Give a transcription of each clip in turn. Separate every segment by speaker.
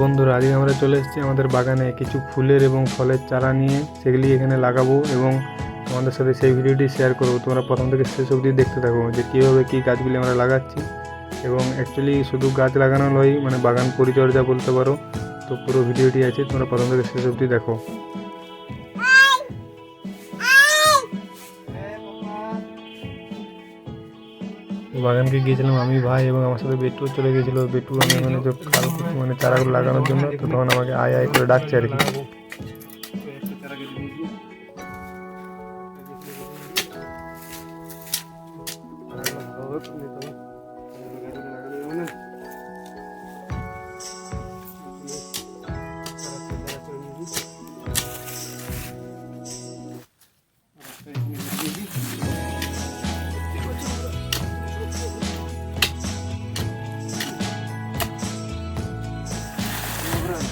Speaker 1: বন্ধুরা, আজকে আমরা চলে এসেছি আমাদের বাগানে কিছু ফুলের এবং ফলের চারা নিয়ে। সেগুলি এখানে লাগাবো এবং তোমাদের সাথে সেই ভিডিওটি শেয়ার করব। তোমরা প্রথম থেকে শেষ অবধি দেখতে থাকো যে কীভাবে কী গাছগুলি আমরা লাগাচ্ছি। এবং অ্যাকচুয়ালি শুধু গাছ লাগানো নয় মানে বাগান পরিচর্যা বলতে পারো। তো পুরো ভিডিওটি আছে, তোমরা প্রথম থেকে শেষ অবধি দেখো। বাগানকে গিয়েছিলাম আমি, ভাই এবং আমার সাথে বেটু চলে গিয়েছিল। বেটু আমি মানে খাল মানে চারাগুলো লাগানোর জন্য, তো তখন আমাকে আয় আয় করে ডাকছে আর কি।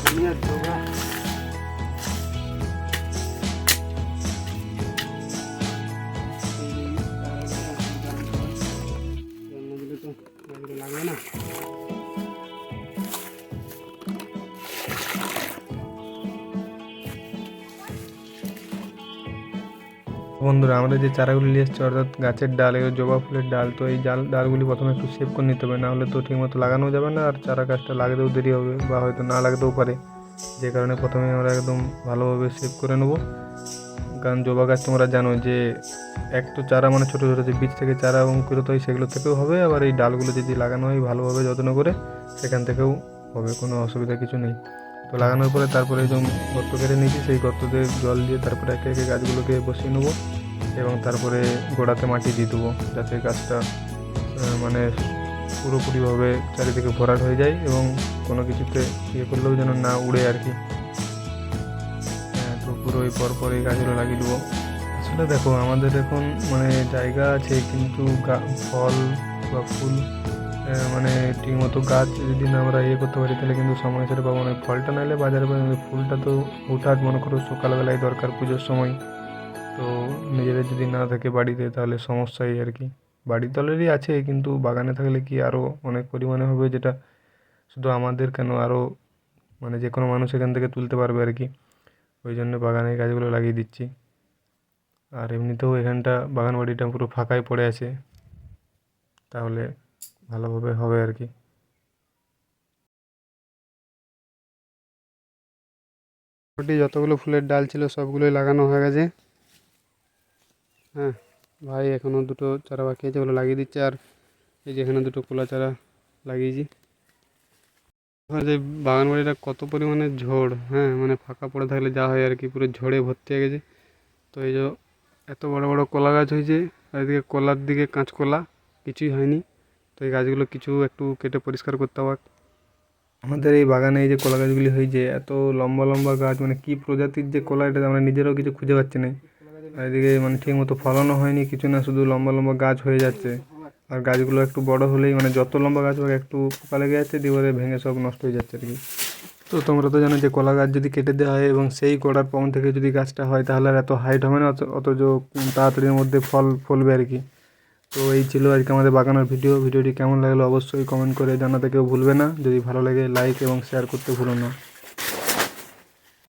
Speaker 2: লাগবে
Speaker 1: বন্ধুরা আমরা যে চারাগুলি নিয়ে এসেছি, অর্থাৎ গাছের ডাল এগুলো জবা ফুলের ডাল, তো এই ডাল ডালগুলি প্রথমে একটু সেভ করে নিতে হবে, না হলে তো ঠিকমতো লাগানো যাবে না, আর চারা গাছটা লাগাতেও দেরি হবে বা হয়তো না লাগাতেও পারে। যে কারণে প্রথমে আমরা একদম ভালোভাবে সেভ করে নেব। কারণ জবা গাছ তোমরা জানো যে, এক তো চারা মানে ছোটো ছোটো যে বীজ থেকে চারা অঙ্কুরিত হয়, সেগুলো থেকেও হবে, আবার এই ডালগুলো যদি লাগানো হয় ভালোভাবে যত্ন করে, সেখান থেকেও হবে, কোনো অসুবিধা কিছু নেই। তো লাগানোর পরে তারপরে একদম গর্ত কেটে নিয়েছি সেই গর্ততে জল দিয়ে তারপরে একে একে গাছগুলোকে বসিয়ে নেব এবং তারপরে গোড়াতে মাটি দিয়ে দেবো যাতে গাছটা মানে পুরোপুরিভাবে চারিদিকে ভরাট হয়ে যায় এবং কোনো কিছুতে ইয়ে করলেও যেন না উড়ে আর কি। হ্যাঁ, তো পুরো এই পর পর এই গাছগুলো লাগিয়ে দেবো। আসলে দেখো আমাদের এখন মানে জায়গা আছে কিন্তু ফল বা ফুল মানে ঠিকমতো গাছ যদি না আমরা ইয়ে করতে পারি, তাহলে কিন্তু সময় সেটা পাবো না। ফলটা নাহলে বাজারে ফুলটা তো হুটহাট মনে করো সকালবেলায় দরকার পুজোর সময়। তো নিজেদের যদি না থাকে বাড়িতে, তাহলে সমস্যাই আর কি। বাড়িতে তলেরই আছে, কিন্তু বাগানে থাকলে কি আরও অনেক পরিমাণে হবে যেটা শুধু আমাদের কেন? আরও মানে যে কোনো মানুষ এখান থেকে তুলতে পারবে আর কি। ওই জন্য বাগানে গাছগুলো লাগিয়ে দিচ্ছি। আর এমনিতেও এখানটা বাগান বাড়িটা পুরো ফাঁকাই পড়ে আছে। তাহলে ভালোভাবে হবে আর কি।
Speaker 2: যতগুলো ফুলের ডাল ছিল সবগুলোই লাগানো হয়ে গেছে। হ্যাঁ ভাই এখনও দুটো চারা বাকি আছে ওগুলো লাগিয়ে দিচ্ছে আর এই যে এখানে দুটো কলা চারা লাগিয়েছি। যে বাগান বাড়িটা কত পরিমাণে ঝোড় হ্যাঁ মানে ফাঁকা পড়ে থাকলে যা হয় আর কি, পুরো ঝড়ে ভর্তি হয়ে গেছে। তো এই যে এত বড় বড় কলা গাছ হয়েছে এদিকে কলার দিকে কাঁচকলা, কিছুই হয়নি। তো এই গাছগুলো কিছু একটু কেটে পরিষ্কার করতে হবে।
Speaker 1: আমাদের এই বাগানে এই যে কলা গাছগুলি হয়েছে, এত লম্বা লম্বা গাছ মানে কী প্রজাতির যে কলা, এটা আমরা নিজেরাও কিছু খুঁজে পাচ্ছি না। এদিকে মানে ঠিক মতো ফলনও হয়নি, কিছু না, শুধু লম্বা লম্বা গাছ হয়ে যাচ্ছে। আর গাছগুলো একটু বড় হলেই মানে যত লম্বা গাছ হোক, একটু পোকা লেগে যাচ্ছে দিয়ে এবারে ভেঙে সব নষ্ট হয়ে যাচ্ছে আর কি। তো তোমরা তো জানো যে কলা গাছ যদি কেটে দেওয়া হয় এবং সেই গোড়ার পং থেকে যদি গাছটা হয়, তাহলে আর এত হাইট হবে না, অত অথচ তাড়াতাড়ির মধ্যে ফল ফলবে আর কি। তো এই ছিল আজকে আমাদের বাগানোর ভিডিও। ভিডিওটি কেমন লাগল অবশ্যই কমেন্ট করে জানাতে কেউ ভুলবে না। যদি ভালো লাগে লাইক এবং শেয়ার করতে ভুলো না।